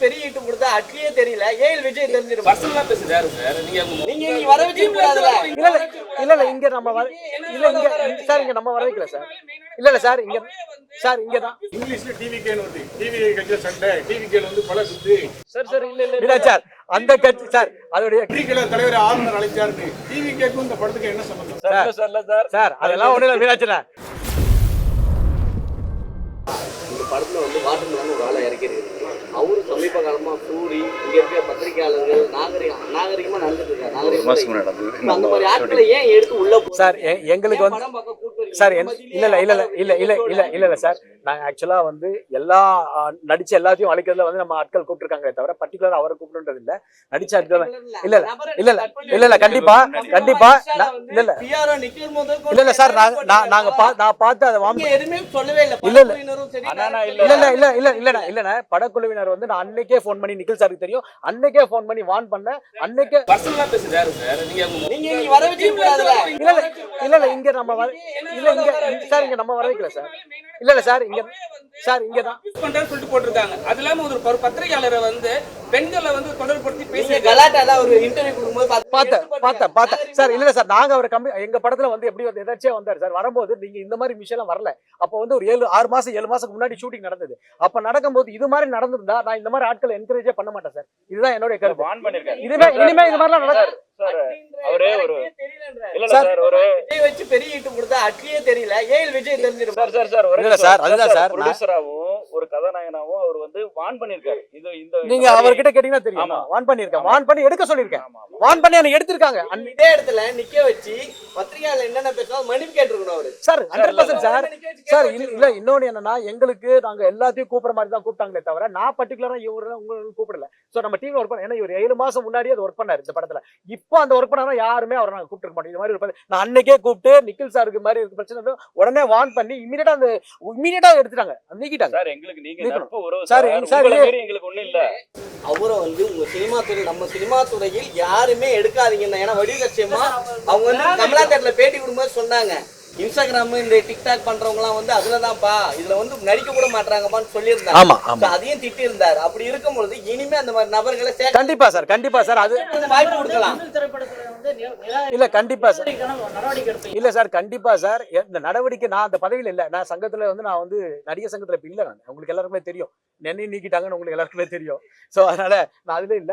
பெரிய இட்டு கொடுத்தா அட்லியே தெரியல. ஏழு விஜய் தெரிஞ்சிருக்கும் பர்சனலா பேசுறது யாரு சார். நீங்க நீங்க இங்க வர வச்சுக்க கூடாதுல இல்ல இல்ல இல்ல இல்ல இங்க நம்ம வர இல்ல இங்க சார் இங்க நம்ம வர வைக்கல சார். இல்ல இல்ல சார் இங்க சார் இங்க தான். இங்கிலீஷ்ல டிவிகேன்னு வருது. டிவி கட்சி சண்டை. டிவிகேல வந்து பல சுத்து சார் சார் இல்ல இல்ல இல்ல சார் அந்த கட்சி சார் அதோடைய டிவிகேல தலைவர் ஆளுநர் அழைச்சாருன்னு. டிவிகேக்கும் இந்த படத்துக்கு என்ன சம்பந்தம்? சார் சார் இல்ல சார். சார் அதெல்லாம் ஒண்ணு இல்ல மீனாட்சிண்ணா. இந்த படத்துல வந்து வாட்டர்மேன் ஒரு ஆளை இறக்கிருக்கு அவரு சமீப காலமா சூரி இங்க இருக்கிற பத்திரிகையாளர்கள் நாகரிகம் நாகரிகமா நடந்துட்டு இருக்காரு. நாகரிகமா இப்ப அந்த மாதிரி ஆட்களை ஏன் எடுத்து உள்ள சார் எங்களுக்கு வந்து சார் இல்ல இல்ல இல்ல இல்ல இல்ல இல்ல இல்ல இல்ல இல்ல சார் நாங்க ஆக்சுவலா வந்து எல்லா நடிச்ச எல்லாத்தையும் அழைக்கிறதுல வந்து நம்ம ஆட்கள் கூப்பிட்டுருக்காங்க தவிர பர்டிகுலர் அவரை கூப்பிடுன்றது இல்ல நடிச்ச ஆட்கள் இல்ல, இல்ல, இல்ல, இல்ல, இல்ல, இல்ல, கண்டிப்பா, கண்டிப்பா, இல்ல, இல்ல. இல்ல இல்ல சார் நாங்க நான் நாங்க பா நான் பார்த்து அதை வாங்க எதுவுமே சொல்லவே இல்ல இல்ல, இல்ல. இல்ல இல்ல இல்ல இல்ல இல்லண்ணா இல்லண்ணா படக்குழுவினர் வந்து நான் அன்னைக்கே ஃபோன் பண்ணி நிக்கில் சாருக்கு தெரியும் அன்னைக்கே ஃபோன் பண்ணி வார்ன் பண்ணேன் அன்னைக்கே பர்சனலா பேசுறது யாரு சார் நீங்க நீங்க வர கூடாதுல இல்ல இல்ல இல்ல இல்ல இங்க நம்ம இல்ல இங்க சார் இங்க நம்ம வர வைக்கல சார். இல்ல இல்ல சார் இங்க சார் இங்க தான் சொல்லிட்டு போட்டிருக்காங்க. அது இல்லாம ஒரு பத்திரிகையாளரை வந்து பெண்களை வந்து தொடர்படுத்தி நீங்க பேசி கலாட்டால ஒரு இன்டர்வியூ கொடுக்கும்போது பார்த்து பார்த்தேன் பார்த்தேன் பார்த்தேன். சார் இல்ல சார் நாங்க அவர் கம்பி எங்க படத்துல வந்து எப்படி வந்து எதாச்சியா வந்தாரு சார் வரும்போது நீங்க இந்த மாதிரி விஷயம் வரல. அப்போ வந்து ஒரு ஏழு ஆறு மாசம் ஏழு மாசத்துக்கு முன்னாடி ஷூட்டிங் நடந்தது. அப்ப நடக்கும்போது இது மாதிரி நடந்திருந்தா நான் இந்த மாதிரி ஆட்களை என்கரேஜே பண்ண மாட்டேன் சார். இதுதான் என்னோட கருத்து. வான் பண்ணிருக்காரு. இதுவே இனிமே இது மாதிரிலாம் நடக்காது. சார் அவரே ஒரு தெரியலன்ற. இல்ல இல்ல சார், ஒரு விஜய் வச்சு பெரிய இட்டு கொடுத்தா அட்லியே தெரியல. ஏழு விஜய் தெரிஞ்சிருக்கும் சார் சார் சார் ஒரே சார், அதுதான் ஒரு கதாநாயகனாவும் அவர் வந்து வான் பண்ணிருக்காரு. இது இந்த நீங்க அவர்கிட்ட கேட்டீங்கன்னா தெரியும். வான் பண்ணிருக்கேன் வான் பண்ணி எடுக்க ஆமா. வான் பண்ணி எனக்கு எடுத்திருக்காங்க. இதே இடத்துல நிக்க வச்சு பத்திரிகையாளர் என்னென்ன பேசணும் மன்னிப்பு கேட்டிருக்கணும் அவரு. Sir hundred percent sir. Sir இல்ல- இல்ல இன்னொன்னு என்னன்னா எங்களுக்கு நாங்க எல்லாத்தையும் கூப்பிடுற மாதிரி தான் கூப்பிட்டாங்களே தவிர நான் பர்டிகுலரா இவங்க உங்களுக்கு கூப்பிடல. சோ நம்ம டீம்ல ஒர்க் பண்ண ஏன்னா இவர் ஏழு மாசம் முன்னாடியே அது ஒர்க் பண்ணாரு இந்த படத்துல. இப்போ அந்த ஒர்க் பண்ணா யாருமே அவரை நாங்க கூப்பிட்டு மாட்டோம். இந்த மாதிரி நான் அன்னைக்கே கூப்பிட்டு நிக்கில் சாருக்கு மாதிரி இருக்கு பிரச்சனை உடனே வான் பண்ணி இமீடியட்டா அந்த இமீடியட்டா எடுத்துட்டாங்க. நீக்கிட்டாங்க. சார் எங்களுக்கு நீங்க சார், சார். எங்களுக்கு ஒண்ணும் இல்ல. அவரை வந்து உங்க சினிமா துறை நம்ம சினிமா துறையில் யாருமே எடுக்காதீங்க ஏன்னா வடிவு லட்சியமா அவங்க வந்து கமலா தேட்டர்ல பேட்டி கொடுக்கும்போது சொன்னாங்க. இன்ஸ்டாகிராம் இந்த டிக்டாக் பண்றவங்க வந்து அதுலதான்ப்பா இதுல வந்து நடிக்க கூட மாட்டாங்கப்பான்னு சொல்லியிருந்தாங்க. ஆமா ஆமா. அதையும் திட்டி இருந்தாரு அப்படி இருக்கும் பொழுது இனிமே அந்த மாதிரி நபர்களை சேர்க்க கண்டிப்பா சார் கண்டிப்பா சார். அது வாய்ப்பு கொடுக்கலாம். இல்ல கண்டிப்பா சார். இல்ல சார் கண்டிப்பா சார். இந்த நடவடிக்கை நான் அந்த பதவியில இல்ல. நான் சங்கத்துல வந்து நான் வந்து நடிகர் சங்கத்துல இப்ப இல்ல நான். உங்களுக்கு எல்லாருக்குமே தெரியும். நெண்ணி நீக்கிட்டாங்கன்னு உங்களுக்கு எல்லாருக்குமே தெரியும். சோ அதனால நான் அதுல இல்ல.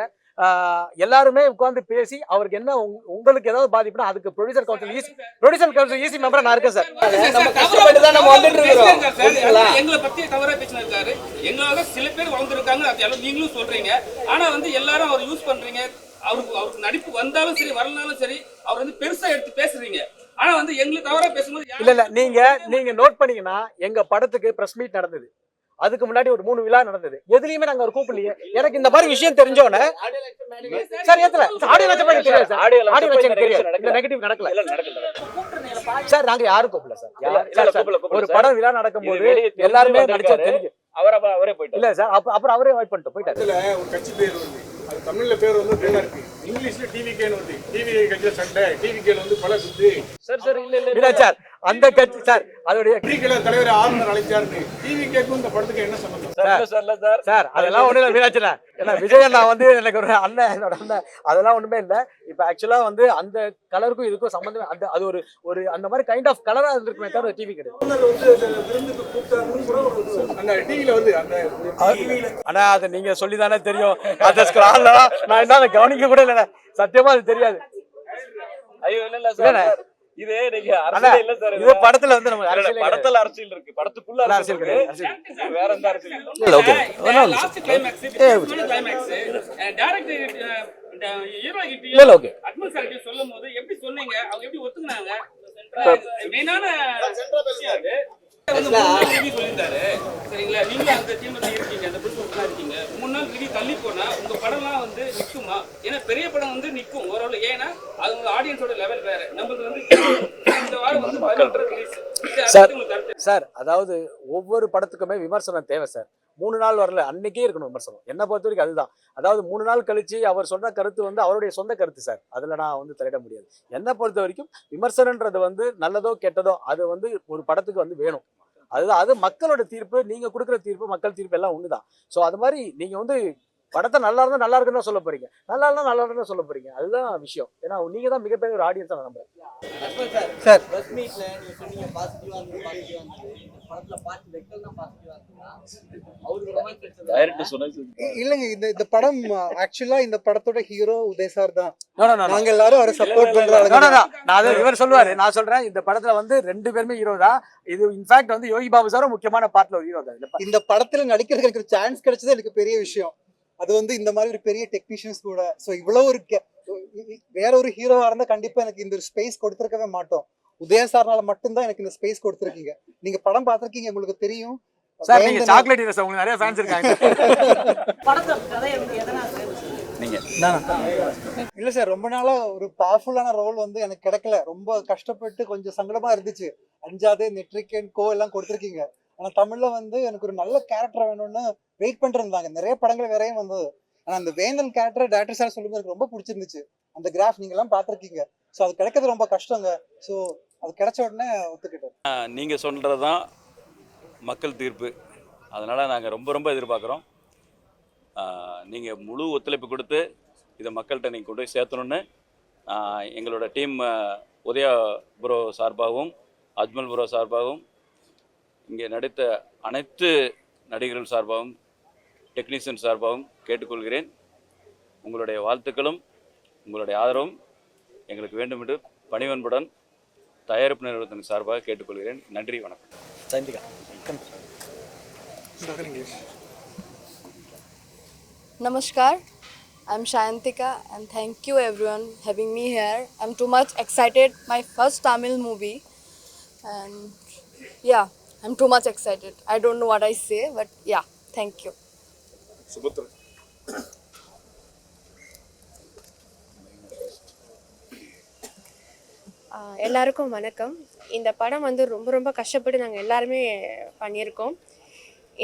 எல்லாருமே உட்கார்ந்து பேசி அவருக்கு என்ன உங்க- உங்களுக்கு ஏதாவது பாதிப்புனா அதுக்கு producer council EC producer council EC மெம்பரா நான் இருக்கேன் சார் நம்ம கஷ்டப்பட்டு தான் நம்ம வந்துட்டு இருக்கிறோம். புரியுதுங்களா? எங்களை பத்தி தவறா பேசினிருக்காரு எங்களால சில பேர் வளர்ந்துருக்காங்க அது நீங்களும் சொல்றீங்க. ஆனா வந்து எல்லாரும் அவர் யூஸ் பண்றீங்க. அவருக்கு அவருக்கு நடிப்பு வந்தாலும் சரி வரலனாலும் சரி அவர் வந்து பெருசா எடுத்து பேசுறீங்க. ஆனா வந்து எங்களுக்கு தவறா பேசும்போது இல்ல இல்ல. நீங்க நீங்க நோட் பண்ணீங்கன்னா எங்க படத்துக்கு பிரஸ் மீட் நடந்தது. அதுக்கு முன்னாடி ஒரு மூணு விழா நடந்தது. எதுலயுமே நாங்க ஒரு கூப்பிடலையே. எனக்கு இந்த மாதிரி விஷயம் தெரிஞ்சோன்னே சார் ஏத்தல. ஆடியோ லட்சம் எனக்கு தெரியாது சார். ஆடியோ ஆடியோ லட்சம் எனக்கு தெரியாது. நடக்கல. இந்த நெகட்டிவ் நடக்கல. இல்ல நடக்கல சார் நாங்க யாரும் கூப்பிடல சார். ஒரு. படம் விழா வெளியே தெரிஞ்சு எல்லாருமே நடிச்சா அவர் போயிட்டாரு. இல்ல சார் அப்ப அப்புறம் அவரே அவாய்ட் பண்ணிட்டு போயிட்டாரு. பேர் அது தமிழ்ல பேர் வந்து வேணா இருக்கு. இங்கிலீஷ்ல டிவிகேன்னு வருது. டிவி கட்சி சண்டை. டிவிகேல வந்து பல சுத்து. சார் சார் இல்ல இல்ல இல்ல. சார். அந்த கட்சி சார். அதோடைய டிவிகேல தலைவர் ஆளுநர் அழைச்சாருன்னு டிவிகேக்கும் இந்த படத்துக்கு என்ன சம்பந்தம்? Sir sir sir. சார் அதெல்லாம் ஒண்ணு இல்ல மீனாட்சிண்ணா ஏன்னா விஜய் அண்ணா வந்து எனக்கு ஒரு அண்ணன் என்னோட அண்ணன். அதெல்லாம் ஒண்ணுமே இல்ல. இப்ப ஆக்சுவலா வந்து அந்த கலருக்கும் இதுக்கும் சம்பந்தமே அந்த அது ஒரு ஒரு அந்த மாதிரி கைண்ட் ஆஃப் கலரா இருக்குமே தவிர டிவி கிடையாது. ஆனா அது நீங்க சொல்லி தானே தெரியும் அந்த ஸ்கிரால்ல நான் என்ன அதை கவனிக்க கூட இல்ல சத்தியமா அது தெரியாது. ஐயோ இல்ல இல்ல இல்லண்ணே. சார். இது நீங்க அண்ணா அரசியல் இல்ல சார். இது படத்துல வந்து நம்ம அரசியலே. படத்துல அரசியல் இருக்கு. படத்துக்குள்ள அரசியல் கிடையாது, இருக்கு வேற எந்த அரசியல் இல்ல. இல்ல, okay. ஒண்ணும் இல்ல லாஸ்ட் சார். கிளைமேக்ஸ் ஏ, கிளைமேக்ஸ் டைரக்டர் ஹீரோ இல்ல, இல்ல, okay. அட்மல் சார் கிட்ட சொல்லும் போது எப்படி சொன்னீங்க? அவங்க எப்படி ஒத்துக்குனாங்க? மெயினான சொல்லியிருந்தாரு. சரிங்களா? நீங்க அந்த டீம்ல இருக்கீங்க அந்த இருக்கீங்க. மூணு நாள் ரிவ்யூ தள்ளி போனா உங்க படம்லாம் வந்து நிக்குமா? ஏன்னா பெரிய படம் வந்து நிக்கும் ஓரளவு. ஏன்னா அது உங்க ஆடியன்ஸோட லெவல் வேற. நம்மளுக்கு வந்து இந்த வாரம் வந்து பதினெட்டு ரிலீஸ் சார். சார் அதாவது ஒவ்வொரு படத்துக்குமே விமர்சனம் தேவை சார் மூணு நாள் வரல அன்னைக்கே இருக்கணும் விமர்சனம். என்ன பொறுத்த வரைக்கும் அதுதான். அதாவது மூணு நாள் கழிச்சு அவர் சொன்ன கருத்து வந்து அவருடைய சொந்த கருத்து சார். அதுல நான் வந்து தலையிட முடியாது. என்னை பொறுத்த வரைக்கும் விமர்சனன்றது வந்து நல்லதோ கெட்டதோ அது வந்து ஒரு படத்துக்கு வந்து வேணும். அதுதான் அது மக்களோட தீர்ப்பு நீங்க கொடுக்குற தீர்ப்பு மக்கள் தீர்ப்பு எல்லாம் ஒண்ணுதான். ஸோ அது மாதிரி நீங்க வந்து படத்தை நல்லா இருந்தா நல்லா இருக்குன்னு தான் சொல்ல போறீங்க. நல்லா இருந்தா நல்லா இருக்குன்னு தான் சொல்ல போறீங்க. அதுதான் விஷயம். ஏன்னா நீங்க தான் மிகப்பெரிய ஒரு ஆடியன்ஸ் நான் நம்புறேன். சார் இல்லைங்க இந்த இந்த படம் ஆக்சுவலா இந்த படத்தோட ஹீரோ உதய் சார் தான். நாங்க எல்லாரும் அவரை சப்போர்ட் பண்ற No, ஆளுங்க no, no. நான் இவர் சொல்லுவாரு. நான் சொல்றேன் இந்த படத்துல வந்து ரெண்டு பேருமே ஹீரோ தான். இது இன்ஃபேக்ட் வந்து யோகி பாபு சாரும் முக்கியமான பார்ட்ல ஒரு ஹீரோ தான். இந்த படத்துல நடிக்கிறதுக்கு எனக்கு சான்ஸ் கிடைச்சது எனக்கு பெரிய விஷயம். அது வந்து இந்த மாதிரி ஒரு பெரிய டெக்னீஷியன்ஸ் கூட. ஸோ இவ்வளவு ஒரு வேற ஒரு ஹீரோவா இருந்தா கண்டிப்பா எனக்கு இந்த ஒரு ஸ்பேஸ் கொடுத்துருக்கவே மாட்டோம். உதய சார்னால மட்டும்தான் எனக்கு இந்த ஸ்பேஸ் கொடுத்துருக்கீங்க. நீங்க படம் பார்த்திருக்கீங்க உங்களுக்கு தெரியும். சார் நீங்க சாக்லேட் ஹீரோ உங்களுக்கு நிறைய ஃபேன்ஸ் இருக்காங்க. இல்ல சார் ரொம்ப நாளா ஒரு பவர்ஃபுல்லான ரோல் வந்து எனக்கு கிடைக்கல. ரொம்ப கஷ்டப்பட்டு கொஞ்சம் சங்கடமா இருந்துச்சு. அஞ்சாவது நெட்ரிக்கன் கோ எல்லாம் கொடுத்துருக்கீங்க. ஆனா தமிழ்ல வந்து எனக்கு ஒரு நல்ல கேரக்டர் வேணும்னு வெயிட் பண்ணிட்டு இருந்தாங்க நிறைய படங்கள் வேறையும் வந்தது. ஆனா அந்த வேந்தன் கேரக்டர் டேரக்டர் சார் சொல்லும்போது எனக்கு ரொம்ப பிடிச்சிருந்துச்சு. அந்த கிராஃப் நீங்க எல்லாம் பார்த்திருக்கீங்க. ஸோ அது கிடைக்கிறது ரொம்ப கஷ்டங்க. ஸோ அது கிடைச்ச உடனே ஒத்துக்கிட்டேன் நீங்கள் சொல்கிறது தான் மக்கள் தீர்ப்பு. அதனால் நாங்கள் ரொம்ப ரொம்ப எதிர்பார்க்குறோம். நீங்கள் முழு ஒத்துழைப்பு கொடுத்து இதை மக்கள்கிட்ட நீங்கள் கொண்டு போய் சேர்த்தணுன்னு எங்களோட டீம் உதயா புரோ சார்பாகவும் அஜ்மல் புரோ சார்பாகவும் இங்கே நடித்த அனைத்து நடிகர்கள் சார்பாகவும் டெக்னீஷியன் சார்பாகவும் கேட்டுக்கொள்கிறேன். உங்களுடைய வாழ்த்துக்களும் உங்களுடைய ஆதரவும் எங்களுக்கு வேண்டும் என்று பணிவன்புடன் தயாரிப்பு நிறுவனத்தின் சார்பாக கேட்டுக்கொள்கிறேன் நன்றி வணக்கம் Chandika Namaskar, I'm Shayantika and thank you everyone having me here. I'm too much excited. My first Tamil movie and yeah, I'm too much excited. I don't know what I say, but yeah, thank you. Subathran எல்லாருக்கும் வணக்கம். இந்த படம் வந்து ரொம்ப ரொம்ப கஷ்டப்பட்டு நாங்கள் எல்லாருமே பண்ணியிருக்கோம்.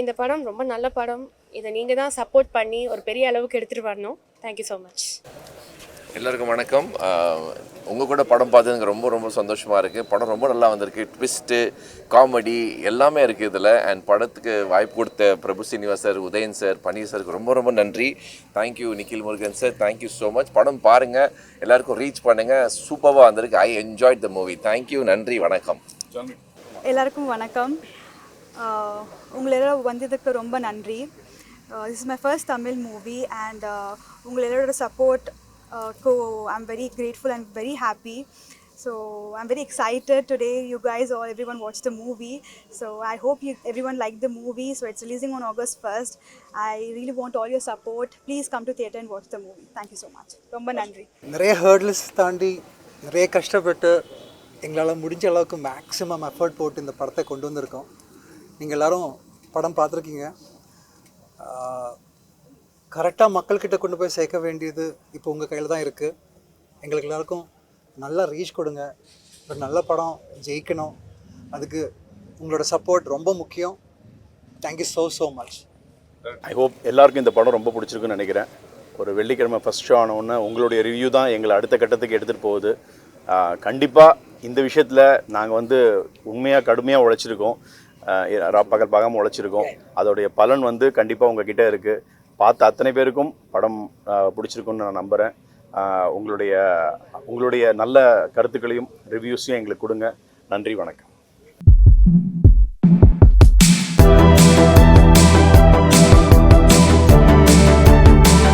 இந்த படம் ரொம்ப நல்ல படம். இதை நீங்கள் தான் சப்போர்ட் பண்ணி ஒரு பெரிய அளவுக்கு எடுத்துகிட்டு வரணும். தேங்க்யூ ஸோ மச் எல்லாருக்கும் வணக்கம். உங்கள் கூட படம் பார்த்ததுக்கு ரொம்ப ரொம்ப சந்தோஷமாக இருக்குது படம் ரொம்ப நல்லா வந்திருக்கு. ட்விஸ்ட்டு காமெடி எல்லாமே இருக்குது இதில். அண்ட் படத்துக்கு வாய்ப்பு கொடுத்த பிரபு சீனிவாஸ் சார் உதயன் சார் பன்னீர் சாருக்கு ரொம்ப ரொம்ப நன்றி. Thank you Nikhil Murugan sir. Thank you so much படம் பாருங்கள் எல்லாருக்கும் ரீச் பண்ணுங்கள் சூப்பராக வந்திருக்கு. I enjoyed the movie thank you நன்றி. வணக்கம். எல்லாருக்கும் வணக்கம். ஆஹ் உங்களை எல்லாரும் வந்ததுக்கு ரொம்ப நன்றி. This is my first Tamil movie and உங்கள் எல்லாரோட support go I'm very grateful and very happy so I'm very excited today you guys all every one watch the movie so I hope you every one like the movie so it's releasing on August first I really want all your support please come to theatre and watch the movie thank you so much ரொம்ப நன்றி. நிறைய ஹேர்ட்லஸ் தாண்டி நிறைய கஷ்டப்பட்டு எங்களால் முடிஞ்ச அளவுக்கு maximum effort போட்டு இந்த படத்தை கொண்டு வந்திருக்கோம். நீங்கள் எல்லாரும் படம் பார்த்துருக்கீங்க. கரெக்டாக மக்கள்கிட்ட கொண்டு போய் சேர்க்க வேண்டியது இப்போ உங்கள் கையில் தான் இருக்குது எங்களுக்கு எல்லாருக்கும் நல்லா ரீச் கொடுங்க. ஒரு நல்ல படம் ஜெயிக்கணும். அதுக்கு உங்களோட சப்போர்ட் ரொம்ப முக்கியம். Thank you so so much I hope எல்லாருக்கும் இந்த படம் ரொம்ப பிடிச்சிருக்குன்னு நினைக்கிறேன். ஒரு வெள்ளிக்கிழமை ஃபஸ்ட் ஷோ ஆனவுடனே உங்களுடைய ரிவ்யூ தான் எங்களை அடுத்த கட்டத்துக்கு எடுத்துகிட்டு போகுது. கண்டிப்பாக இந்த விஷயத்தில் நாங்கள் வந்து உண்மையாக கடுமையாக உழைச்சிருக்கோம். பகல் பார்க்காம உழைச்சிருக்கோம். அதோடைய பலன் வந்து கண்டிப்பாக உங்ககிட்ட இருக்குது பார்த்த அத்தனை பேருக்கும் படம் பிடிச்சிருக்குன்னு நான் நம்புகிறேன் உங்களுடைய உங்களுடைய நல்ல கருத்துக்களையும் ரிவ்யூஸையும் எங்களுக்கு கொடுங்க. நன்றி வணக்கம்.